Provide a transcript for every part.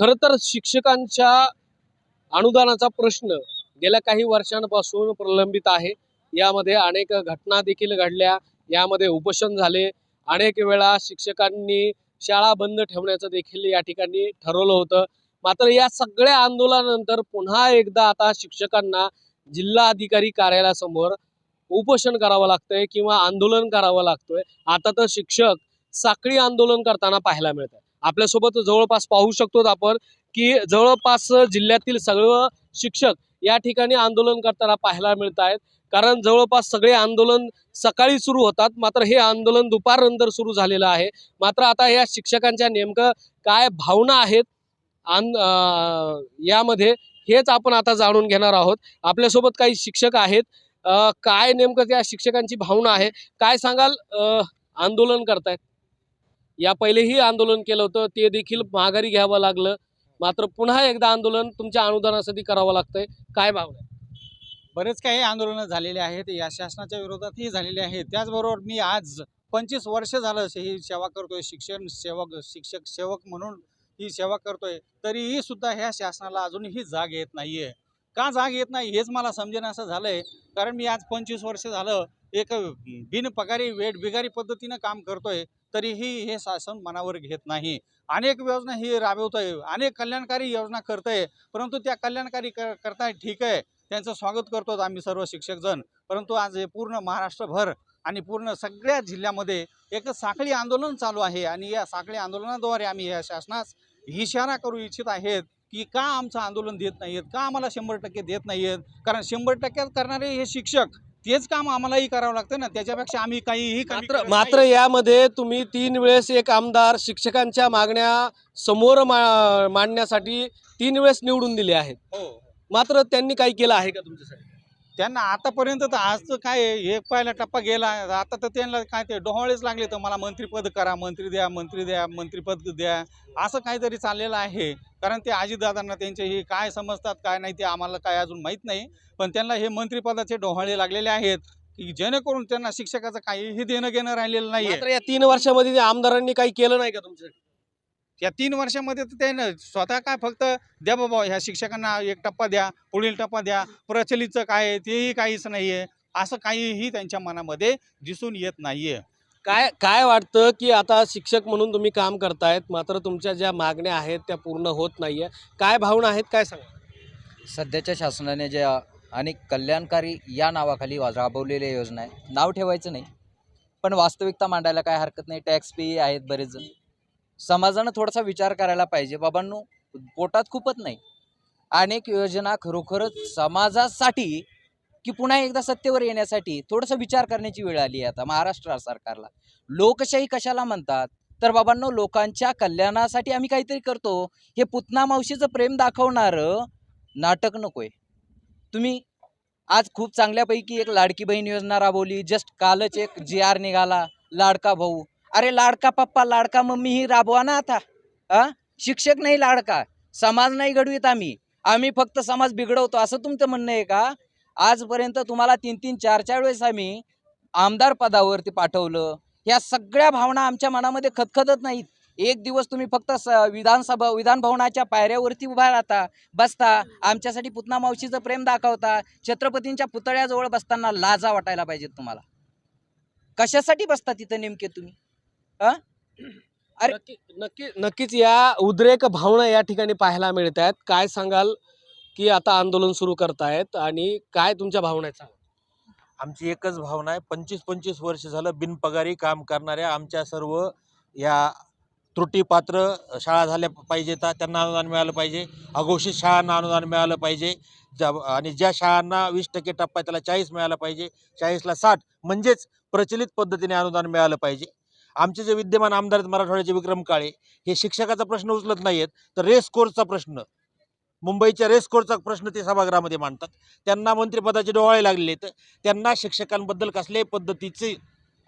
खरं तर शिक्षकांच्या अनुदानाचा प्रश्न गेल्या काही वर्षांपासून प्रलंबित आहे. यामध्ये अनेक घटना देखील घडल्या. यामध्ये उपोषण झाले. अनेक वेळा शिक्षकांनी शाळा बंद ठेवण्याचं देखील या ठिकाणी ठरवलं होतं. मात्र या सगळ्या आंदोलनानंतर पुन्हा एकदा आता शिक्षकांना जिल्हा अधिकारी कार्यालयासमोर उपोषण करावं लागतंय किंवा आंदोलन करावं लागतंय. आता तर शिक्षक साखळी आंदोलन करताना पाहायला मिळत आहे आपल्यासोबत जवळपास पाहू शकतो आपण की जवळपास जिल्ह्यातील सगळं शिक्षक या ठिकाणी आंदोलन करताना पाहायला मिळत आहेत. कारण जवळपास सगळे आंदोलन सकाळी सुरू होतात मात्र हे आंदोलन दुपारनंतर सुरू झालेलं आहे. मात्र आता या शिक्षकांच्या नेमकं काय भावना आहेत आन यामध्ये हेच आपण आता जाणून घेणार आहोत. आपल्यासोबत काही शिक्षक आहेत. काय नेमकं त्या शिक्षकांची भावना आहे? काय सांगाल आंदोलन करतायत? या पहिलेही आंदोलन केलं होतं ते देखील माघारी घ्यावं लागलं. मात्र पुन्हा एकदा आंदोलन तुमच्या अनुदानासाठी करावं लागतंय. काय भावना आहे? बरेच काही आंदोलनं झालेले आहेत या शासनाच्या विरोधातही झालेले आहेत. त्याचबरोबर मी आज पंचवीस वर्ष झालं ही सेवा करतोय शिक्षण सेवक शिक्षक सेवक म्हणून ही सेवा करतोय तरीही सुद्धा ह्या शासनाला अजूनही जाग येत नाहीये. का जाग येत नाही हेच मला समजेन असं झालंय. कारण मी आज पंचवीस वर्ष झालं एक बिनपगारी वेट बिगारी पद्धतीनं काम करतोय. तरीही हे शासन मनावर घेत नाही. अनेक योजना ही राबवतोय अनेक कल्याणकारी योजना करतोय परंतु त्या कल्याणकारी कर करताय ठीक आहे त्यांचं स्वागत करतो आम्ही सर्व शिक्षकजण. परंतु आज हे पूर्ण महाराष्ट्रभर आणि पूर्ण सगळ्या जिल्ह्यामध्ये एक साखळी आंदोलन चालू आहे आणि या साखळी आंदोलनाद्वारे आम्ही या शासनास इशारा करू इच्छित आहेत की का आमचं आंदोलन देत नाहीत का आम्हाला शंभर टक्के देत नाहीत कारण शंभर टक्क्यात करणारे हे शिक्षक तेच काम आम्हालाही करावं लागतं ना. त्याच्यापेक्षा आम्ही काहीही कमी मात्र करत मात्र. यामध्ये तुम्ही तीन वेळेस एक आमदार शिक्षकांच्या मागण्या समोर मा मांडण्यासाठी तीन वेळेस निवडून दिले आहेत. हो. मात्र त्यांनी काही केलं आहे का तुमच्यासाठी? त्यांना आतापर्यंत तर आज तर काय हे एक पहिला टप्पा गेला आता तर त्यांना काय ते डोहाळेच लागले तर मला मंत्रीपद करा मंत्री द्या मंत्री द्या मंत्रीपद द्या असं काहीतरी चाललेलं आहे. कारण ते आजीदादांना त्यांचे हे काय समजतात काय नाही ते आम्हाला काय अजून माहीत नाही. पण त्यांना हे मंत्रीपदाचे डोहाळे लागलेले आहेत की जेणेकरून त्यांना शिक्षकाचं काहीही देणं घेणं राहिलेलं नाही या तीन वर्षामध्ये आमदारांनी काही केलं नाही का तुमच्यासाठी या तीन वर्षामध्ये तर त्यानं स्वतः काय फक्त द्या बाबा ह्या शिक्षकांना एक टप्पा द्या पुढील टप्पा द्या प्रचलितचं काय आहे तेही काहीच नाही आहे असं काहीही त्यांच्या मनामध्ये दिसून येत नाही आहे काय काय वाटतं की आता शिक्षक म्हणून तुम्ही काम करतायत मात्र तुमच्या ज्या मागण्या आहेत त्या पूर्ण होत नाहीये. काय भावना आहेत काय सांगा? सध्याच्या शासनाने ज्या अनेक कल्याणकारी या नावाखाली वा- राबवलेल्या योजना आहे नाव ठेवायचं नाही. पण वास्तविकता मांडायला काय हरकत नाही टॅक्स पे आहेत बरेच जण समाजानं थोडासा विचार करायला पाहिजे. बाबांनो पोटात खूपच नाही. अनेक योजना खरोखरच समाजासाठी की पुन्हा एकदा सत्तेवर येण्यासाठी थोडासा विचार करण्याची वेळ आली आहे आता महाराष्ट्र सरकारला. लोकशाही कशाला म्हणतात? तर बाबांनो लोकांच्या कल्याणासाठी आम्ही काहीतरी करतो. हे पुतना मावशीचं प्रेम दाखवणारं नाटक नकोय. तुम्ही आज खूप चांगल्यापैकी एक लाडकी बहीण योजना राबवली. जस्ट कालच एक जी आर निघाला लाडका भाऊ. अरे लाडका पप्पा लाडका मम्मी ही राबवा ना आता. हा शिक्षक नाही लाडका समाज नाही घडवीत आम्ही. आम्ही फक्त समाज बिघडवतो असं तुमचं म्हणणं आहे का? आजपर्यंत तुम्हाला तीन तीन चार चार वेळेस आम्ही आमदार पदावरती पाठवलं. ह्या सगळ्या भावना आमच्या मनामध्ये खतखतत नाहीत. एक दिवस तुम्ही फक्त स विधानसभा विधान भवनाच्या पायऱ्यावरती उभा राहता बसता आमच्यासाठी पुतना मावशीचं प्रेम दाखवता छत्रपतींच्या पुतळ्याजवळ बसताना लाजा वाटायला पाहिजेत तुम्हाला. कशासाठी बसता तिथं नेमके तुम्ही? अरे- नक्की नक्की नक्कीच या उद्रेक भावना या ठिकाणी पाहायला मिळत आहेत काय सांगाल की आता आंदोलन सुरू करतायत आणि काय तुमच्या भावना आहेत सांगा. आमची एकच भावना आहे पंचवीस पंचवीस वर्ष झालं बिनपगारी काम करणाऱ्या आमच्या सर्व या त्रुटीपात्र शाळा झाल्या पाहिजेत त्यांना अनुदान मिळालं पाहिजे अघोषित शाळांना अनुदान मिळालं पाहिजे ज्या आणि ज्या शाळांना वीस टक्के टप्पा आहे, त्याला चाळीस मिळालं पाहिजे चाळीसला साठ म्हणजेच प्रचलित पद्धतीने अनुदान मिळालं पाहिजे. आमचे जे विद्यमान आमदार आहेत मराठवाड्याचे विक्रम काळे हे शिक्षकाचा प्रश्न उचलत नाहीत तर रेस कोर्सचा प्रश्न. मुंबईच्या रेस कोर्सचा प्रश्न ते सभागृहामध्ये मांडतात. त्यांना मंत्रिपदाचे डोहाळे लागलेले आहेत. त्यांना शिक्षकांबद्दल कसल्याही पद्धतीचे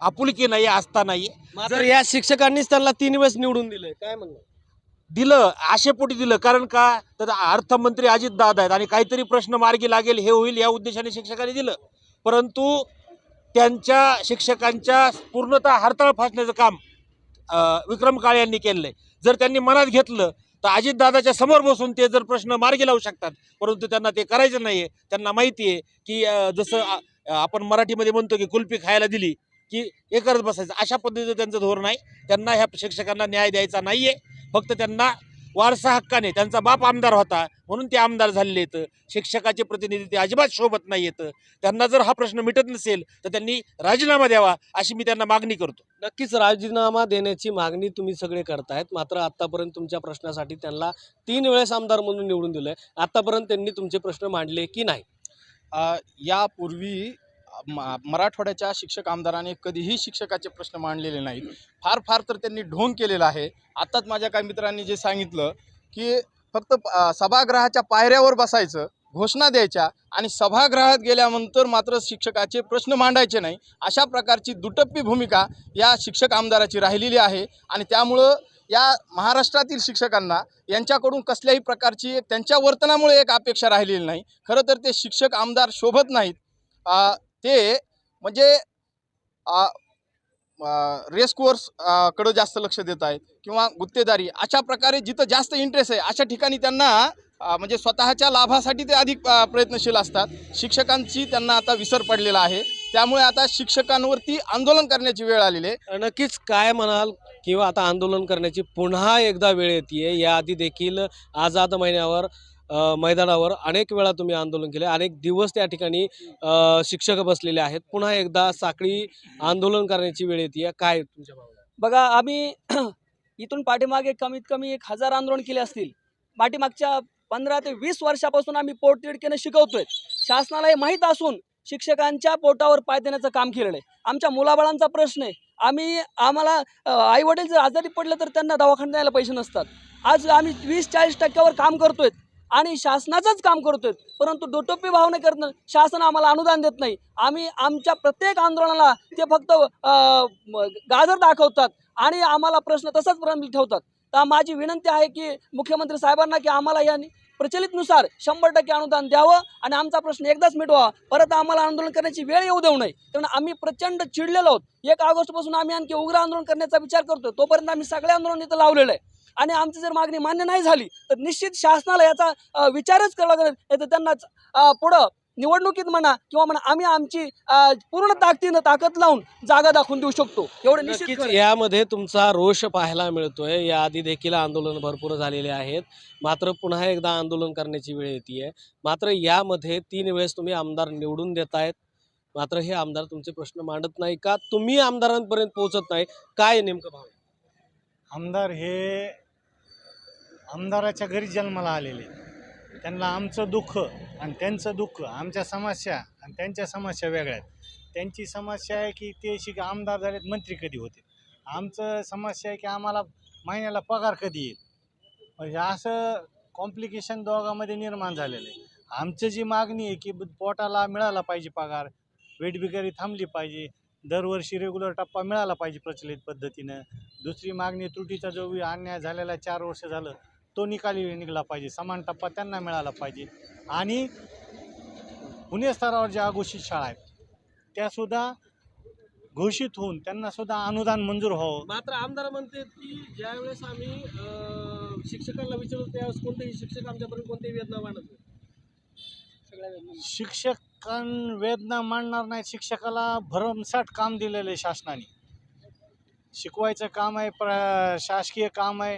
आपुलकी नाही आस्था नाही मात्र या शिक्षकांनीच त्यांना तीन वेळेस निवडून दिले काय म्हणणं? दिलं आशेपोटी दिलं. कारण का? तर अर्थमंत्री अजित दादा आहेत आणि काहीतरी प्रश्न मार्गी लागेल हे होईल या उद्देशाने शिक्षकांनी दिलं. परंतु त्यांच्या शिक्षकांच्या पूर्णतः हरताळ फासण्याचं काम विक्रम काळे यांनी केलेलं आहे. जर त्यांनी मनात घेतलं तर अजितदादाच्या समोर बसून ते जर प्रश्न मार्गी लावू शकतात परंतु त्यांना ते करायचं नाही आहे त्यांना माहिती आहे की जसं आपण मराठीमध्ये म्हणतो की कुल्फी खायला दिली की हे करत बसायचं. अशा पद्धतीचं त्यांचं धोरण आहे. त्यांना ह्या शिक्षकांना न्याय द्यायचा नाही आहे फक्त त्यांना वारसा हक्काने त्यांचा बाप आमदार होता म्हणून ते आमदार झालेले आहेत. शिक्षकाचे प्रतिनिधी ते अजिबात शोभत नाही आहेत. त्यांना जर हा प्रश्न मिटत नसेल तर त्यांनी राजीनामा द्यावा अशी मी त्यांना मागणी करतो. नक्कीच राजीनामा देण्याची मागणी तुम्ही सगळे करतायत. मात्र आतापर्यंत तुमच्या प्रश्नासाठी त्यांना तीन वेळेस आमदार म्हणून निवडून दिलंय. आतापर्यंत त्यांनी तुमचे प्रश्न मांडले की नाही? यापूर्वी मराठवाड्याच्या शिक्षक आमदाराने कधीही शिक्षकाचे प्रश्न मांडलेले नाहीत. फार फार तर त्यांनी ढोंग केलेला आहे. आत्ताच माझ्या काही मित्रांनी जे सांगितलं की फक्त सभागृहाच्या पायऱ्यावर बसायचं घोषणा द्यायच्या आणि सभागृहात गेल्यानंतर मात्र शिक्षकाचे प्रश्न मांडायचे नाही. अशा प्रकारची दुटप्पी भूमिका या शिक्षक आमदाराची राहिलेली आहे आणि त्यामुळं या महाराष्ट्रातील शिक्षकांना यांच्याकडून कसल्याही प्रकारची त्यांच्या वर्तनामुळे एक अपेक्षा राहिलेली नाही. खरं तर ते शिक्षक आमदार शोभत नाहीत. ते म्हणजे रेस कोर्स कडं जास्त लक्ष देत आहेत किंवा गुत्तेदारी अशा प्रकारे जिथं जास्त इंटरेस्ट आहे अशा ठिकाणी त्यांना म्हणजे स्वतःच्या लाभासाठी ते अधिक प्रयत्नशील असतात. शिक्षकांची त्यांना आता विसर पडलेला आहे. त्यामुळे आता शिक्षकांवरती आंदोलन करण्याची वेळ आलेली आहे. नक्कीच काय म्हणाल किंवा आता आंदोलन करण्याची पुन्हा एकदा वेळ येते याआधी देखील आझाद महिन्यावर मैदानावर अनेक वेळा तुम्ही आंदोलन केले. अनेक दिवस त्या ठिकाणी शिक्षक बसलेले आहेत. पुन्हा एकदा साखळी आंदोलन करण्याची वेळ येते. काय तुमच्या भावना? बघा आम्ही इथून पाठीमागे कमीत कमी एक हजार आंदोलन केले असतील. पाठीमागच्या पंधरा ते वीस वर्षापासून आम्ही पोटतिडकीने शिकवतोय. शासनाला हे माहीत असून शिक्षकांच्या पोटावर पाय देण्याचं काम केलेलं आहे. आमच्या मुलाबाळांचा प्रश्न आहे. आम्ही आम्हाला आई वडील जर आजारी पडले तर त्यांना दवाखान्यात द्यायला पैसे नसतात. आज आम्ही वीस चाळीस टक्क्यावर काम करतोय. आणि शासनाचंच काम करतोय परंतु डोटोपी भावने करत शासन आम्हाला अनुदान देत नाही. आम्ही आमच्या प्रत्येक आंदोलनाला ते फक्त गाजर दाखवतात आणि आम्हाला प्रश्न तसाच प्रलंबित ठेवतात. तर माझी विनंती आहे की मुख्यमंत्री साहेबांना की आम्हाला या प्रचलितनुसार शंभर टक्के अनुदान द्यावं आणि आमचा प्रश्न एकदाच मिटवा परत आम्हाला आंदोलन करण्याची वेळ येऊ देऊ नये. कारण आम्ही प्रचंड चिडलेलो आहोत. एक ऑगस्टपासून आम्ही आणखी उग्र आंदोलन करण्याचा विचार करतो तोपर्यंत आम्ही सगळे आंदोलन इथं लावलेलं आहे. आणि आमची जर मागणी मान्य नाही झाली तर निश्चित शासनाला याचा विचारच करावा लागेल. तर त्यांनाच पुढं निवडणुकीत म्हणा किंवा म्हणा आम्ही आमची पूर्ण ताकदीनं ताकद लावून जागा दाखवून देऊ शकतो. एवढं निश्चित. यामध्ये तुमचा रोष पाहायला मिळतोय. याआधी देखील आंदोलन भरपूर झालेले आहेत. मात्र पुन्हा एकदा आंदोलन करण्याची वेळ येते मात्र यामध्ये तीन वेळेस तुम्ही आमदार निवडून देतायत. मात्र हे आमदार तुमचे प्रश्न मांडत नाही का? तुम्ही आमदारांपर्यंत पोहोचत नाही. काय नेमकं भाव आमदार हे आमदाराच्या घरी जन्माला आलेले. त्यांना आमचं दुःख आणि त्यांचं दुःख आमच्या समस्या आणि त्यांच्या समस्या वेगळ्या आहेत. त्यांची समस्या आहे की ते शिक आमदार झालेत मंत्री कधी होते आमचं समस्या आहे की आम्हाला महिन्याला पगार कधी येईल? म्हणजे असं कॉम्प्लिकेशन दोघांमध्ये निर्माण झालेलं आहे. आमचं जी मागणी आहे की पोटाला मिळाला पाहिजे पगार वेटबिगारी थांबली पाहिजे दरवर्षी रेग्युलर टप्पा मिळाला पाहिजे प्रचलित पद्धतीनं. दुसरी मागणी त्रुटीचा जो वि- अन्याय झालेला चार वर्ष झालं तो निकाली निघला पाहिजे समान टप्पा त्यांना मिळाला पाहिजे. आणि पुणे स्तरावर ज्या घोषित शाळा आहेत त्यासुद्धा घोषित होऊन त्यांना सुद्धा अनुदान मंजूर व्हावं. मात्र आमदार म्हणते की ज्या वेळेस आम्ही शिक्षकांना विचारतो त्यावेळेस कोणतेही शिक्षक आमच्यापर्यंत कोणतेही वेदना मांडत नाही. शिक्षकां वेदना मांडणार नाहीत. शिक्षकाला भरमसाठ काम दिलेलं आहे शासनाने. शिकवायचं काम आहे प्र शासकीय काम आहे.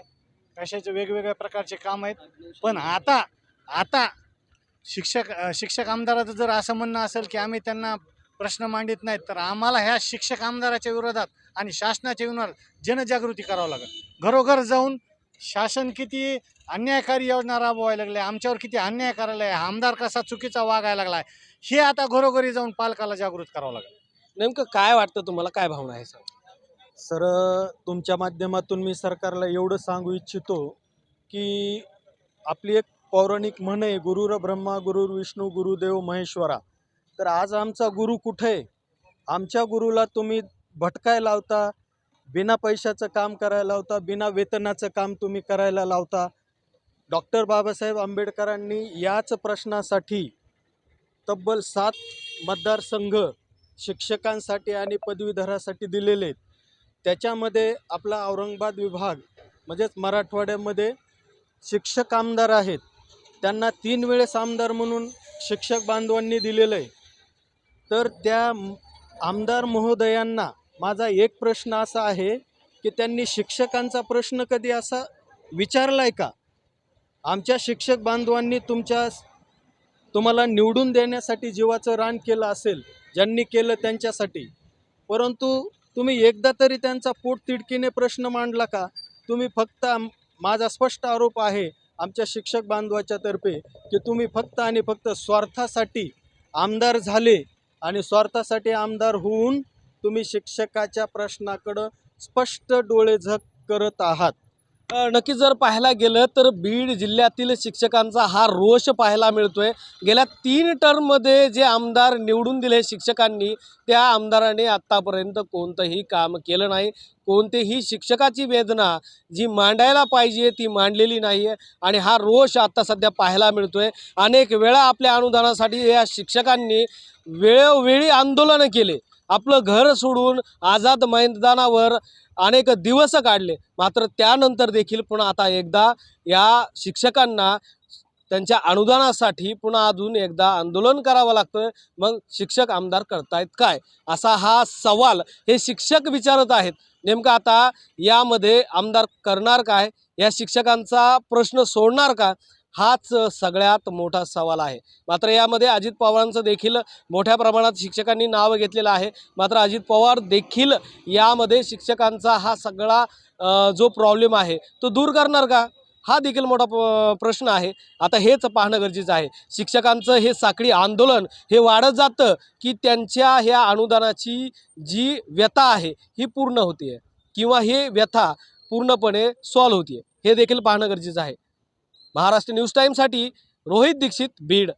कशाचे वेगवेगळ्या प्रकारचे काम आहेत. पण आता आता शिक्षक शिक्षक आमदाराचं जर असं म्हणणं असेल की आम्ही त्यांना प्रश्न मांडित नाहीत तर आम्हाला ह्या शिक्षक आमदाराच्या विरोधात आणि शासनाच्या विरोधात जनजागृती करावं लागेल. घरोघर जाऊन शासन किती अन्यायकारी योजना राबवायला लागले आमच्यावर किती अन्याय करायला आहे आमदार कसा चुकीचा वागायला लागला आहे हे आता घरोघरी जाऊन पालकाला जागृत करावं लागेल. नेमकं काय वाटतं तुम्हाला? काय भावना आहे सर? सर तुमच्या माध्यमातून मी सरकारला एवढं सांगू इच्छितो की आपली एक पौराणिक म्हण आहे गुरुर ब्रह्मा गुरुर विष्णू गुरुदेव महेश्वरा. तर आज आमचा गुरु कुठे? आहे आमच्या गुरुला तुम्ही भटकाय लावता बिना पैशाचं काम करायला लावता बिना वेतनाचं काम तुम्ही करायला लावता. डॉक्टर बाबासाहेब आंबेडकरांनी याच प्रश्नासाठी तब्बल सात मतदारसंघ शिक्षकांसाठी आणि पदवीधरासाठी दिलेले आहेत. त्याच्यामध्ये आपला औरंगाबाद विभाग म्हणजेच मराठवाड्यामध्ये शिक्षक आमदार आहेत. त्यांना तीन वेळेस आमदार म्हणून शिक्षक बांधवांनी दिलेलं आहे. तर त्या आमदार महोदयांना माझा एक प्रश्न असा आहे की त्यांनी शिक्षकांचा प्रश्न कधी असा विचारला आहे का? आमच्या शिक्षक बांधवांनी तुमच्या तुम्हाला निवडून देण्यासाठी जीवाचं रान केलं असेल ज्यांनी केलं त्यांच्यासाठी. परंतु तुम्ही एकदा तरी त्यांचा पोटतिडकीने प्रश्न मांडला का? तुम्ही फक्त माझा स्पष्ट आरोप आहे आमच्या शिक्षक बांधवाच्या तर्फे की तुम्ही फक्त आणि फक्त स्वार्थासाठी आमदार झाले आणि स्वार्थासाठी आमदार होऊन तुम्ही शिक्षकाच्या प्रश्नाकडं स्पष्ट डोळेझक करत आहात. नक्कीच जर पाहायला गेलं तर बीड जिल्ह्यातील शिक्षकांचा हा रोष पाहायला मिळतोय. गेल्या तीन टर्ममध्ये जे आमदार निवडून दिले शिक्षकांनी त्या आमदाराने आत्तापर्यंत कोणतंही काम केलं नाही. कोणतेही शिक्षकाची वेदना जी मांडायला पाहिजे ती मांडलेली नाही आहे आणि हा रोष आत्ता सध्या पाहायला मिळतोय. अनेक वेळा आपल्या अनुदानासाठी या शिक्षकांनी वेळोवेळी आंदोलनं केले. आपलं घर सोडून आझाद मैदानावर अनेक दिवस काढले. मात्र त्यानंतर देखील पुन्हा आता एकदा या शिक्षकांना त्यांच्या अनुदानासाठी पुन्हा अजून एकदा आंदोलन करावं लागतं मग शिक्षक आमदार करतायत काय? असा हा सवाल हे शिक्षक विचारत आहेत. नेमकं आता यामध्ये आमदार करणार काय? या शिक्षकांचा प्रश्न सोडणार का? हाच सगळ्यात मोठा सवाल आहे. मात्र यामध्ये अजित पवारांचं देखील मोठ्या प्रमाणात शिक्षकांनी नाव घेतलेलं आहे. मात्र अजित पवार देखील यामध्ये शिक्षकांचा हा सगळा जो प्रॉब्लेम आहे तो दूर करणार का? हा देखील मोठा प्रश्न आहे. आता हेच पाहणं गरजेचं आहे. शिक्षकांचं हे साखळी आंदोलन हे वाढत जातं की त्यांच्या ह्या अनुदानाची जी व्यथा आहे ही पूर्ण होते किंवा हे व्यथा पूर्णपणे सॉल्व्ह होते हे देखील पाहणं गरजेचं आहे. महाराष्ट्र न्यूज टाईमसाठी रोहित दीक्षित बीड.